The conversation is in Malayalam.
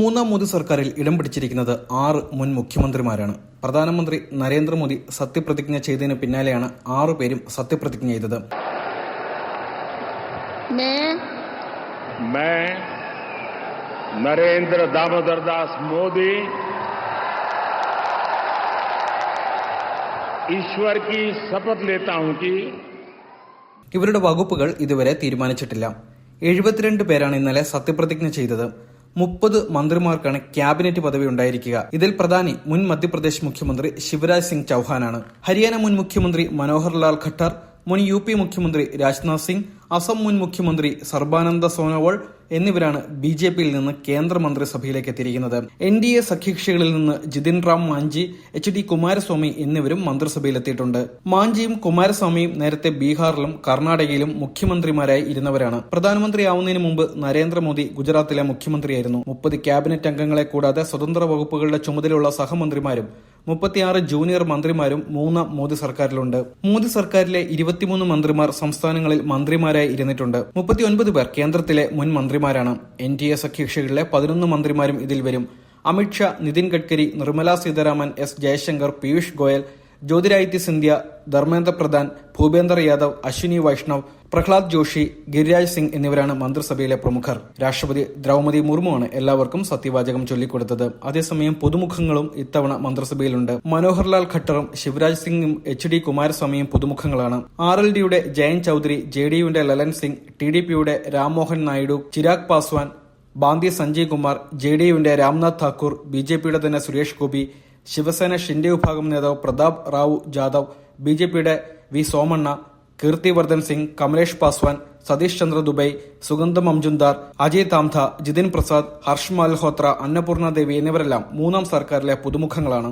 മൂന്നാം മോദി സർക്കാരിൽ ഇടം പിടിച്ചിരിക്കുന്നത് ആറ് മുൻ മുഖ്യമന്ത്രിമാരാണ്. പ്രധാനമന്ത്രി നരേന്ദ്രമോദി സത്യപ്രതിജ്ഞ ചെയ്തതിന് പിന്നാലെയാണ് ആറു പേരും സത്യപ്രതിജ്ഞ ചെയ്തത്. നരേന്ദ്ര ദാമോദർദാസ് മോദി. ഈശ്വർ കി ശപഥ് ഇവരുടെ വകുപ്പുകൾ ഇതുവരെ തീരുമാനിച്ചിട്ടില്ല. എഴുപത്തിരണ്ട് പേരാണ് ഇന്നലെ സത്യപ്രതിജ്ഞ ചെയ്തത്. മുപ്പത് മന്ത്രിമാർക്കാണ് ക്യാബിനറ്റ് പദവി ഉണ്ടായിരിക്കുക. ഇതിൽ പ്രധാനി മുൻ മധ്യപ്രദേശ് മുഖ്യമന്ത്രി ശിവരാജ് സിംഗ് ചൌഹാനാണ്. ഹരിയാന മുൻ മുഖ്യമന്ത്രി മനോഹർ ലാൽ ഖട്ടർ മുൻ യു പി മുഖ്യമന്ത്രി രാജ്നാഥ് സിംഗ് അസം മുൻ മുഖ്യമന്ത്രി സർബാനന്ദ സോനോവാൾ എന്നിവരാണ് ബി ജെ പിയിൽ നിന്ന് കേന്ദ്രമന്ത്രിസഭയിലേക്ക് എത്തിയിരിക്കുന്നത്. എൻ ഡി എ സഖ്യകക്ഷികളിൽ നിന്ന് ജിതിൻ റാം മാഞ്ചി എച്ച് ഡി കുമാരസ്വാമി എന്നിവരും മന്ത്രിസഭയിലെത്തിയിട്ടുണ്ട്. മാഞ്ചിയും കുമാരസ്വാമിയും നേരത്തെ ബീഹാറിലും കർണാടകയിലും മുഖ്യമന്ത്രിമാരായി ഇരുന്നവരാണ്. പ്രധാനമന്ത്രിയാവുന്നതിന് മുമ്പ് നരേന്ദ്രമോദി ഗുജറാത്തിലെ മുഖ്യമന്ത്രിയായിരുന്നു. മുപ്പത് ക്യാബിനറ്റ് അംഗങ്ങളെ കൂടാതെ സ്വതന്ത്ര വകുപ്പുകളുടെ ചുമതലയുള്ള സഹമന്ത്രിമാരും മുപ്പത്തിയാറ് ജൂനിയർ മന്ത്രിമാരും മൂന്ന് മോദി സർക്കാരിലുണ്ട്. മോദി സർക്കാരിലെ ഇരുപത്തിമൂന്ന് മന്ത്രിമാർ സംസ്ഥാനങ്ങളിൽ മന്ത്രിമാരായി ഇരുന്നിട്ടുണ്ട്. മുപ്പത്തിയൊൻപത് പേർ കേന്ദ്രത്തിലെ മുൻ മന്ത്രിമാരാണ്. എൻ ഡി എ സഖ്യകക്ഷികളിലെ പതിനൊന്ന് മന്ത്രിമാരും ഇതിൽ വരും. അമിത്ഷാ നിതിൻ ഗഡ്കരി നിർമ്മലാ സീതാരാമൻ എസ് ജയശങ്കർ പീയൂഷ് ഗോയൽ ജ്യോതിരാദിത്യ സിന്ധ്യ ധർമ്മേന്ദ്ര പ്രധാൻ ഭൂപേന്ദർ യാദവ് അശ്വിനി വൈഷ്ണവ് പ്രഹ്ലാദ് ജോഷി ഗിരിരാജ് സിംഗ് എന്നിവരാണ് മന്ത്രിസഭയിലെ പ്രമുഖർ. രാഷ്ട്രപതി ദ്രൗപതി മുർമുവാണ് എല്ലാവർക്കും സത്യവാചകം ചൊല്ലിക്കൊടുത്തത്. അതേസമയം പുതുമുഖങ്ങളും ഇത്തവണ മന്ത്രിസഭയിലുണ്ട്. മനോഹർലാൽ ഖട്ടറും ശിവരാജ് സിംഗും എച്ച് ഡി കുമാരസ്വാമിയും പുതുമുഖങ്ങളാണ്. ആർ എൽ ഡിയുടെ ജയൻ ചൌധരി ജെ ഡി യുവിന്റെ ലലൻ സിംഗ് ടി ഡി പിയുടെ രാംമോഹൻ നായിഡു ചിരാഗ് പാസ്വാൻ ബാന്തി സഞ്ജയ് കുമാർ ജെ ഡി യുവിന്റെ രാംനാഥ് താക്കൂർ ബി ജെ പിയുടെ തന്നെ സുരേഷ് ഗോപി ശിവസേന ഷിൻഡെ വിഭാഗം നേതാവ് പ്രതാപ് റാവു ജാദവ് ബി ജെ പിയുടെ വി സോമണ്ണ കീർത്തിവർദ്ധൻ സിംഗ് കമലേഷ് പാസ്വാൻ സതീഷ് ചന്ദ്ര ദുബൈ സുഗന്ധ മംജുന്ദാർ അജയ് താംധ ജിതിൻ പ്രസാദ് ഹർഷ് മൽഹോത്ര അന്നപൂർണ ദേവി എന്നിവരെല്ലാം മൂന്നാം സർക്കാരിലെ പുതുമുഖങ്ങളാണ്.